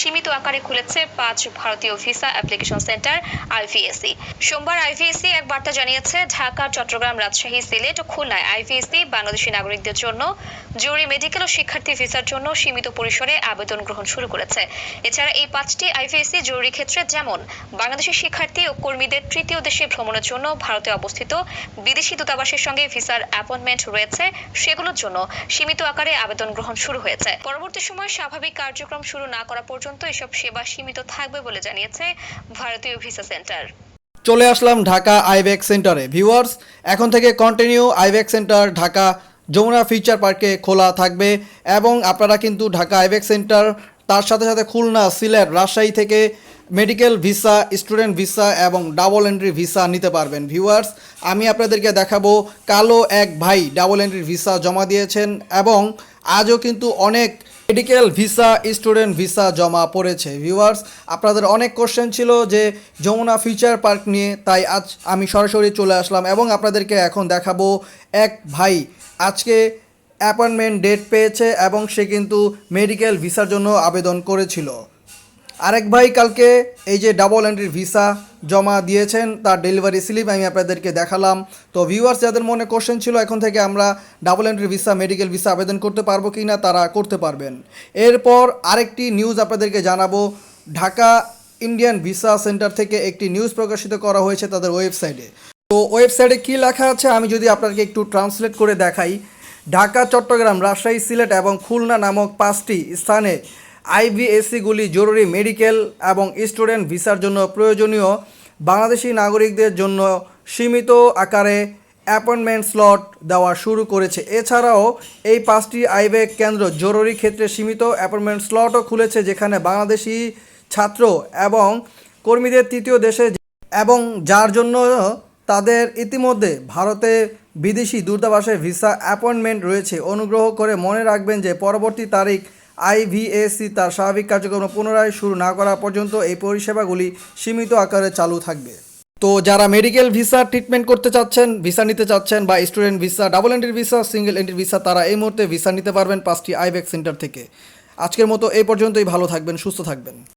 সীমিত আকারে খুলেছে পাঁচ ভারতীয় ভিসা অ্যাপ্লিকেশন সেন্টার আইভিএসি। সোমবার আইভিএসি এক বার্তা জানিয়েছে, ঢাকা, চট্টগ্রাম রাজশাহী, সিলেট ও খুলনায় আইভিএসি বাংলাদেশি নাগরিকদের জন্য জরুরি মেডিকেল ও শিক্ষার্থী ভিসার জন্য সীমিত পরিসরে আবেদন গ্রহণ শুরু করেছে। এছাড়া এই পাঁচটি আইভিএসি জরুরি ক্ষেত্রে যেমন বাংলাদেশি শিক্ষার্থী ও কর্মীদের তৃতীয় দেশে ভ্রমণের জন্য ভারতে অবস্থিত বিদেশি দূতাবাসের সঙ্গে ভিসার অ্যাপয়েন্টমেন্ট রয়েছে, সেগুলোর জন্য সীমিত আকারে আবেদন গ্রহণ শুরু হয়েছে। পরবর্তী সময় স্বাভাবিক কার্যক্রম শুরু না করা পর্যন্ত এসব সেবা সীমিত থাকবে বলে জানিয়েছে ভারতীয় ভিসা সেন্টার। চলে আসলাম ঢাকা আইব্যাক সেন্টারে। ভিউয়ার্স, এখন থেকে কন্টিনিউ আইব্যাক সেন্টার ঢাকা যমুনা ফিউচার পার্কে খোলা থাকবে এবং আপনারা কিন্তু ঢাকা আইব্যাক সেন্টার, তার সাথে সাথে খুলনা, সিলেট, রাজশাহী থেকে মেডিকেল ভিসা স্টুডেন্ট ভিসা এবং ডাবল এন্ট্রি ভিসা নিতে পারবেন। ভিউয়ার্স, আমি আপনাদেরকে দেখাবো কালো এক ভাই ডাবল এন্ট্রি ভিসা জমা দিয়েছেন এবং আজও কিন্তু অনেক মেডিকেল ভিসা স্টুডেন্ট ভিসা জমা পড়েছে। ভিউয়ার্স আপনাদের অনেক কোশ্চেন ছিল যে যমুনা ফিউচার পার্ক নিয়ে, তাই আজ আমি সরাসরি চলে আসলাম এবং আপনাদেরকে এখন দেখাবো এক ভাই। আজকে অ্যাপয়েন্টমেন্ট ডেট পেয়েছে এবং সে কিন্তু মেডিকেল ভিসার জন্য আবেদন করেছিল। আরেক ভাই কালকে এই যে ডাবল এন্ট্রির ভিসা জমা দিয়েছেন, তার ডেলিভারি স্লিপ আমি আপনাদেরকে দেখালাম। তো ভিউয়ার্স যাদের মনে কোশ্চেন ছিল, এখন থেকে আমরা double entry visa medical visa আবেদন করতে পারব কি না তারা করতে পারবেন। এরপর আরেকটি নিউজ আপনাদেরকে জানাব। ঢাকা ইন্ডিয়ান ভিসা সেন্টার থেকে একটি নিউজ প্রকাশিত করা হয়েছে তাদের ওয়েবসাইটে তো ওয়েবসাইটে কী লেখা আছে, আমি যদি আপনাকে একটু ট্রান্সলেট করে দেখাই। ঢাকা, চট্টগ্রাম, রাজশাহী, সিলেট এবং খুলনা নামক পাঁচটি স্থানে আইভিএসসিগুলি জরুরি মেডিকেল এবং স্টুডেন্ট ভিসার জন্য প্রয়োজনীয়। বাংলাদেশি নাগরিকদের জন্য সীমিত আকারে অ্যাপয়েন্টমেন্ট স্লট দেওয়া শুরু করেছে। এছাড়াও এই পাঁচটি আইব্যাক কেন্দ্র জরুরি ক্ষেত্রে সীমিত অ্যাপয়েন্টমেন্ট স্লটও খুলেছে, যেখানে বাংলাদেশি ছাত্র এবং কর্মীদের তৃতীয় দেশে এবং যার জন্য তাদের ইতিমধ্যে ভারতে বিদেশি দূতাবাসে ভিসা অ্যাপয়েন্টমেন্ট রয়েছে। অনুগ্রহ করে মনে রাখবেন যে পরবর্তী তারিখ আইভিএসসি তার স্বাভাবিক কার্যক্রম পুনরায় শুরু না করা পর্যন্ত এই পরিষেবাগুলি সীমিত আকারে চালু থাকবে। তো যারা মেডিকেল ভিসা ট্রিটমেন্ট করতে চাচ্ছেন, ভিসা নিতে চাচ্ছেন বা student visa, double entry visa, single entry visa, তারা এই মুহূর্তে ভিসা নিতে পারবেন পাঁচটি আইব্যাক সেন্টার থেকে। আজকের মতো এই পর্যন্তই, ভালো থাকবেন, সুস্থ থাকবেন।